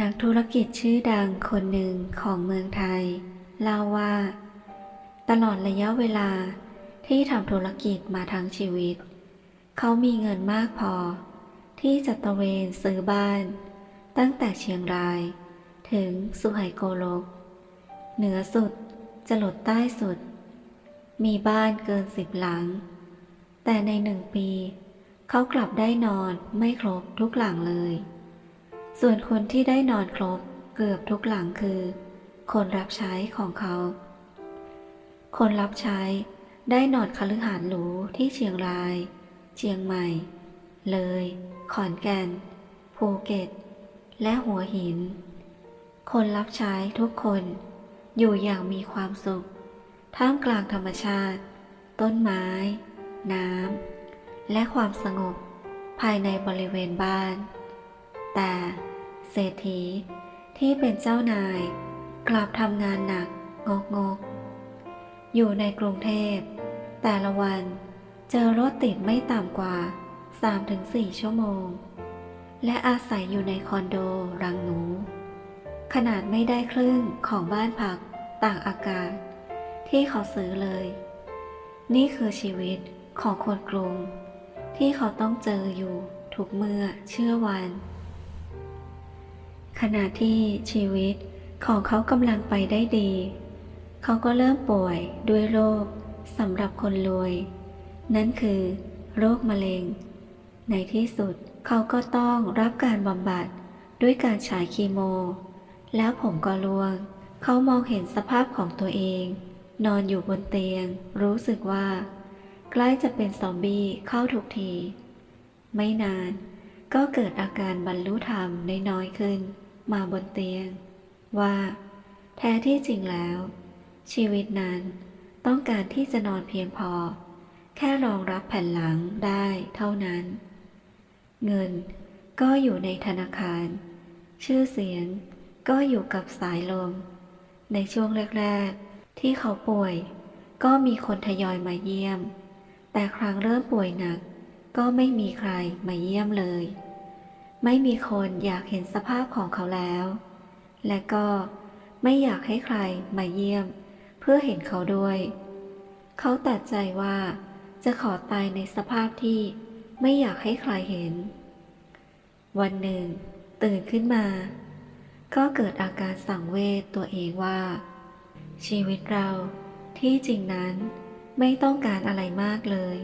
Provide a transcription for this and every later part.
นักธุรกิจชื่อดังคนหนึ่งของเมืองไทยเล่าว่า ตลอดระยะเวลาที่ทำธุรกิจมาทั้งชีวิต เขามีเงินมากพอ ที่จะตระเวนซื้อบ้าน ตั้งแต่เชียงราย ถึงสุไหโกลก เหนือสุดจะหลดใต้สุด มีบ้านเกินสิบหลัง แต่ในหนึ่งปี เขากลับได้นอนไม่ครบทุกหลังเลย ส่วนคนที่ได้นอนครบเกือบทุกหลังคือ คนรับใช้ของเขา คนรับใช้ได้นอนคฤหาสน์หรูที่เชียงราย เชียงใหม่ เลย ขอนแก่น ภูเก็ต และหัวหิน คนรับใช้ทุกคนอยู่อย่างมีความสุข ท่ามกลางธรรมชาติ ต้นไม้ น้ำ และความสงบภายในบริเวณบ้าน แต่เศรษฐีที่เป็นเจ้านาย กลับทำงานหนักงกงก อยู่ในกรุงเทพ แต่ละวันเจอรถติดไม่ต่ำกว่า 3-4 ชั่วโมง และอาศัยอยู่ในคอนโดรังหนู ขนาดไม่ได้ครึ่งของบ้านพักต่างอากาศ ที่เขาซื้อเลย นี่คือชีวิตของคนกรุงที่เขาต้องเจออยู่ทุกเมื่อเชื่อวัน ขณะที่ชีวิตของเขากำลังไปได้ดี เขาก็เริ่มป่วยด้วยโรคสำหรับคนรวย นั่นคือ โรคมะเร็ง ในที่สุดเขาก็ต้องรับการบำบัดด้วยการฉายคีโม แล้วผมก็ร่วง เขามองเห็นสภาพของตัวเอง นอนอยู่บนเตียง รู้สึกว่า ใกล้จะเป็นซอมบี้เข้าทุกที ไม่นานก็เกิดอาการบรรลุธรรมน้อยๆขึ้น มาบนเตียง ว่า แท้ที่จริงแล้ว ชีวิตนั้นต้องการที่จะนอนเพียงพอ แค่รองรับแผ่นหลังได้เท่านั้น เงินก็อยู่ในธนาคาร ชื่อเสียงก็อยู่กับสายลม ในช่วงแรก ๆ ที่เขาป่วย ก็มีคนทยอยมาเยี่ยม แต่ครั้งเริ่มป่วยหนัก ก็ไม่มีใครมาเยี่ยมเลย ไม่มีคนอยากเห็นสภาพของเขาแล้ว และก็ไม่อยากให้ใครมาเยี่ยม เพื่อเห็นเขาด้วย เขาตัดใจว่าจะขอตายในสภาพที่ไม่อยากให้ใครเห็น วันหนึ่ง ตื่นขึ้นมา ก็เกิดอาการสังเวชตัวเองว่า ชีวิตเราที่จริงนั้นไม่ต้องการอะไรมากเลย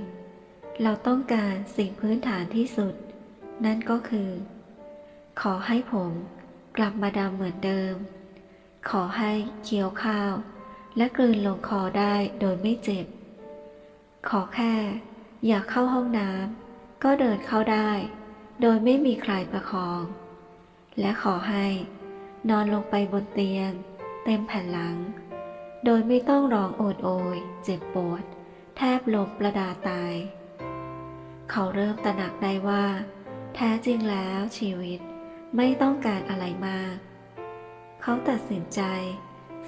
เราต้องการสิ่งพื้นฐานที่สุด นั่นก็คือ ขอให้ผมกลับมาดำเหมือนเดิม ขอให้เคี้ยวข้าว และกลืนลงคอได้โดยไม่เจ็บ ขอแค่อยากเข้าห้องน้ำก็เดินเข้าได้ โดยไม่มีใครประคอง และขอให้นอนลงไปบนเตียง เต็มแผ่นหลัง โดยไม่ต้องร้องโอดโอยเจ็บปวด แทบลมประดาตาย เขาเริ่มตระหนักได้ว่า แท้จริงแล้วชีวิตไม่ต้องการอะไรมาก เขาตัดสินใจ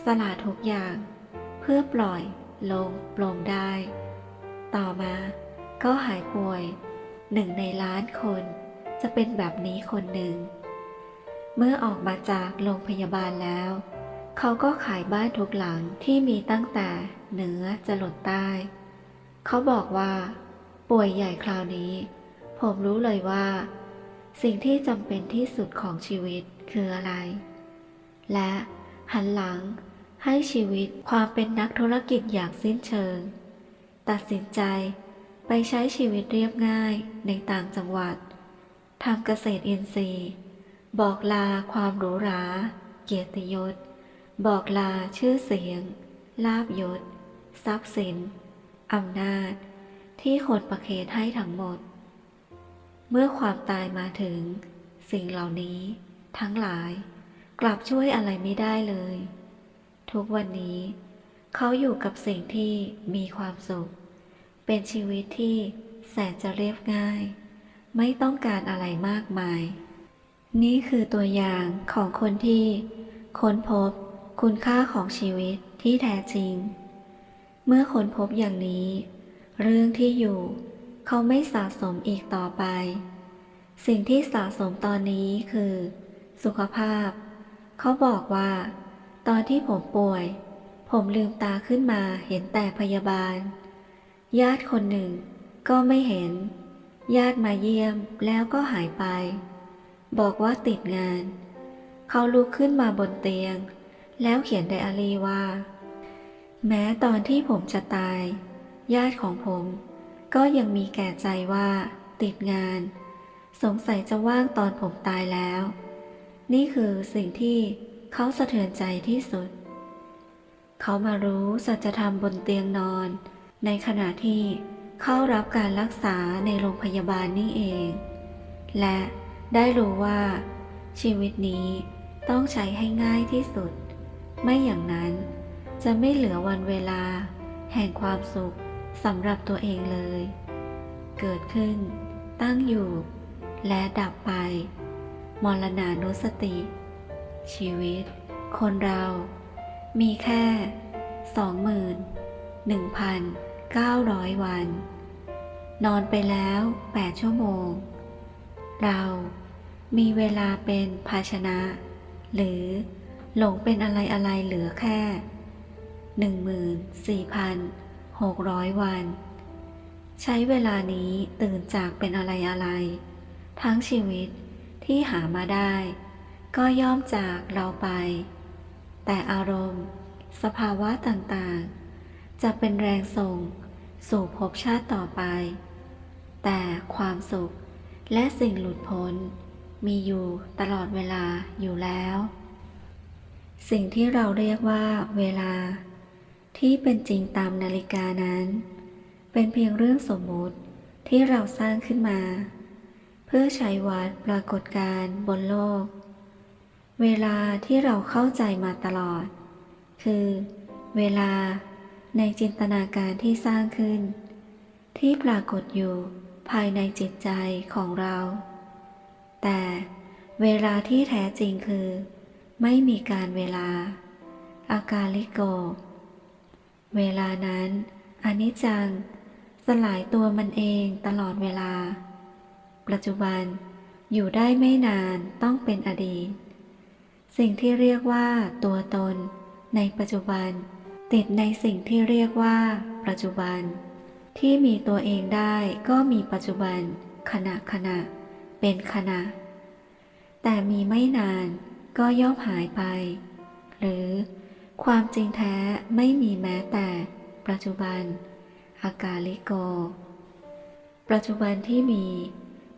สละทุกอย่าง เพื่อปล่อยลงปลงได้ ต่อมาก็หายป่วยหนึ่งในล้านคนจะเป็นแบบนี้คนหนึ่ง เมื่อออกมาจากโรงพยาบาลแล้ว เขาก็ขายบ้านทุกหลังที่มีตั้งแต่เหนือจะหลดใต้ เขาบอกว่า ป่วยใหญ่คราวนี้ ผมรู้เลยว่า สิ่งที่จำเป็นที่สุดของชีวิตคืออะไร และหันหลังให้ชีวิตความเป็นนักธุรกิจอย่างสิ้นเชิง ตัดสินใจไปใช้ชีวิตเรียบง่ายในต่างจังหวัดทำเกษตรอินทรีย์ บอกลาความหรูหรา เกียรติยศ บอกลาชื่อเสียง ลาบยศ ทรัพย์สินอำนาจ ที่คนประเคนให้ทั้งหมด เมื่อความตายมาถึง สิ่งเหล่านี้ ทั้งหลาย กลับช่วยอะไรไม่ได้เลย ทุกวันนี้ เขาอยู่กับสิ่งที่มีความสุข เป็นชีวิตที่แสนจะเรียบง่าย ไม่ต้องการอะไรมากมาย นี่คือตัวอย่างของคนที่ค้นพบคุณค่าของชีวิตที่แท้จริง เมื่อค้นพบอย่างนี้ เรื่องที่อยู่ เขาไม่สะสมอีกต่อไป สิ่งที่สะสมตอนนี้คือ สุขภาพ เขาบอกว่า ตอนที่ผมป่วย ผมลืมตาขึ้นมาเห็นแต่พยาบาล ญาติคนหนึ่งก็ไม่เห็น ญาติมาเยี่ยมแล้วก็หายไป บอกว่าติดงาน เขาลุกขึ้นมาบนเตียง แล้วเขียนไดอารี่ว่า แม้ตอนที่ผมจะตาย ญาติของผม ก็ยังมีแก่ใจว่า ติดงาน สงสัยจะว่างตอนผมตายแล้ว นี่คือสิ่งที่เขาสะเทือนใจที่สุด เขามารู้สัจธรรมบนเตียงนอน ในขณะที่เข้ารับการรักษาในโรงพยาบาลนี่เอง และได้รู้ว่า ชีวิตนี้ต้องใช้ให้ง่ายที่สุด ไม่อย่างนั้นจะไม่เหลือวันเวลา แห่งความสุข สำหรับตัวเองเลย เกิดขึ้น ตั้งอยู่ และดับไป มรณานุสติ ชีวิต คนเรา มีแค่ 21,900 วัน นอนไปแล้ว 8 ชั่วโมง เรามีเวลาเป็นภาชนะ หรือหลงเป็นอะไรอะไรเหลือแค่ 600 วัน ใช้เวลานี้ตื่นจากเป็นอะไรอะไร ทั้งชีวิตที่หามาได้ ก็ย่อมจากเราไป แต่อารมณ์ สภาวะต่างๆ จะเป็นแรงส่งสู่ภพชาติต่อไป แต่ความสุขและสิ่งหลุดพ้น มีอยู่ตลอดเวลาอยู่แล้ว สิ่งที่เราเรียกว่าเวลา ที่เป็นจริงตามนาฬิกานั้น เป็นเพียงเรื่องสมมุติที่เราสร้างขึ้นมา เพื่อใช้วัดปรากฏการณ์บนโลก เวลาที่เราเข้าใจมาตลอด คือ เวลาในจินตนาการที่สร้างขึ้น ที่ปรากฏอยู่ภายในจิตใจของเรา แต่เวลาที่แท้จริงคือ ไม่มีการเวลา อาการลิโก เวลานั้นอนิจจัง สลายตัวมันเองตลอดเวลา ปัจจุบันอยู่ได้ไม่นานต้องเป็นอดีต สิ่งที่เรียกว่าตัวตน ในปัจจุบัน ติดในสิ่งที่เรียกว่า ปัจจุบัน ที่มีตัวเองได้ก็มีปัจจุบัน ขณะขณะ เป็นขณะ แต่มีไม่นานก็ย่อมหายไป หรือ ความจริงแท้ไม่มีแม้แต่ ปัจจุบัน อากาลิโก ปัจจุบันที่มี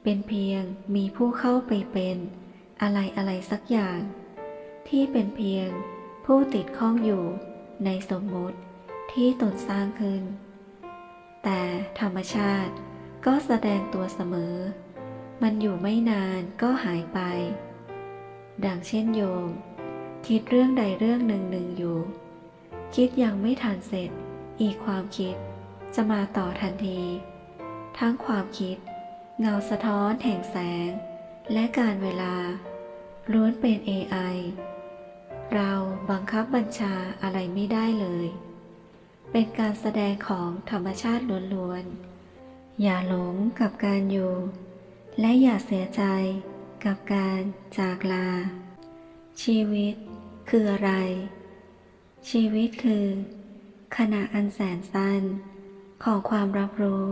เป็นเพียงมีผู้เข้าไปเป็น อะไรอะไรสักอย่าง ที่เป็นเพียงผู้ติดข้องอยู่ในสมมุติที่ตนสร้างขึ้น แต่ธรรมชาติก็แสดงตัวเสมอ มันอยู่ไม่นานก็หายไป ดังเช่นโยม คิดเรื่องใดเรื่องหนึ่งหนึ่งอยู่ คิดยังไม่ทันเสร็จ อีกความคิดจะมาต่อทันที ทั้งความคิด เงาสะท้อนแห่งแสง และการเวลา ล้วนเป็น AI เราบังคับบัญชาอะไรไม่ได้เลย เป็นการแสดงของธรรมชาติล้วนๆ อย่าหลงกับการอยู่ และอย่าเสียใจกับการจากลา ชีวิต คืออะไร ชีวิตคือ ขณะอันแสนสั้นของความรับรู้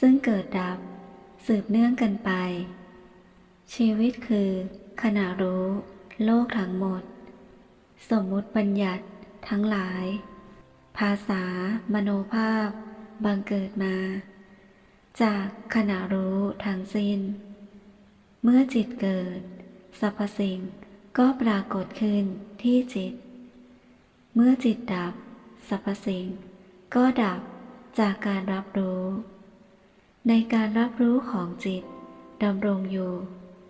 ซึ่งเกิดดับสืบเนื่องกันไป ชีวิตคือ ขณะรู้ โลกทั้งหมด สมมุติบัญญัติทั้งหลาย ภาษา มโนภาพ บังเกิดมา จากขณะรู้ทั้งสิ้น เมื่อจิตเกิดสรรพสิ่ง ก็ปรากฏขึ้นที่จิต เมื่อจิตดับสรรพสิ่ง ก็ดับจากการรับรู้ ในการรับรู้ของจิตดำรงอยู่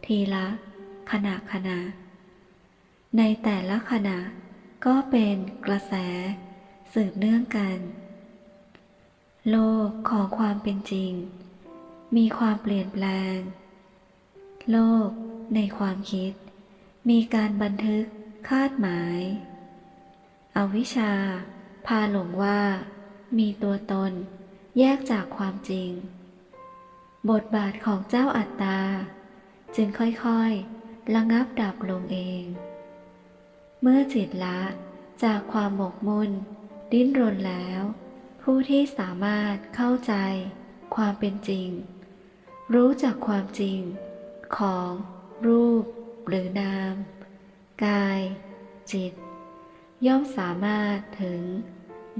ทีละ ขณะขณะ ในแต่ละขณะก็เป็นกระแส สืบเนื่องกัน โลกของความเป็นจริง มีความเปลี่ยนแปลง โลกในความคิด มีการบันทึกคาดหมาย อวิชชา พาหลงว่า มีตัวตน แยกจากความจริง บทบาทของเจ้าอัตตา จึงค่อยๆ ระงับดับลงเอง เมื่อจิตละจากความหมกมุ่น ดิ้นรนแล้ว ผู้ที่สามารถเข้าใจ ความเป็นจริง รู้จักความจริง ของรูป หรือนาม กาย จิต ย่อมสามารถถึง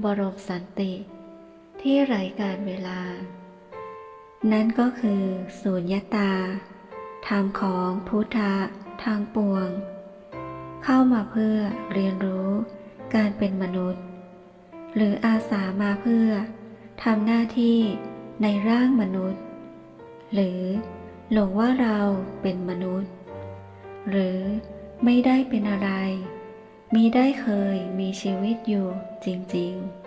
บรมสันติที่ไร้การเวลา นั่นก็คือสูญญตา ธรรมของพุทธะทางปวง เข้ามาเพื่อเรียนรู้การเป็นมนุษย์ หรืออาสามาเพื่อทำหน้าที่ในร่างมนุษย์ หรือหลงว่าเราเป็นมนุษย์ หรือไม่ได้เป็นอะไร มีได้เคยมีชีวิตอยู่จริง ๆ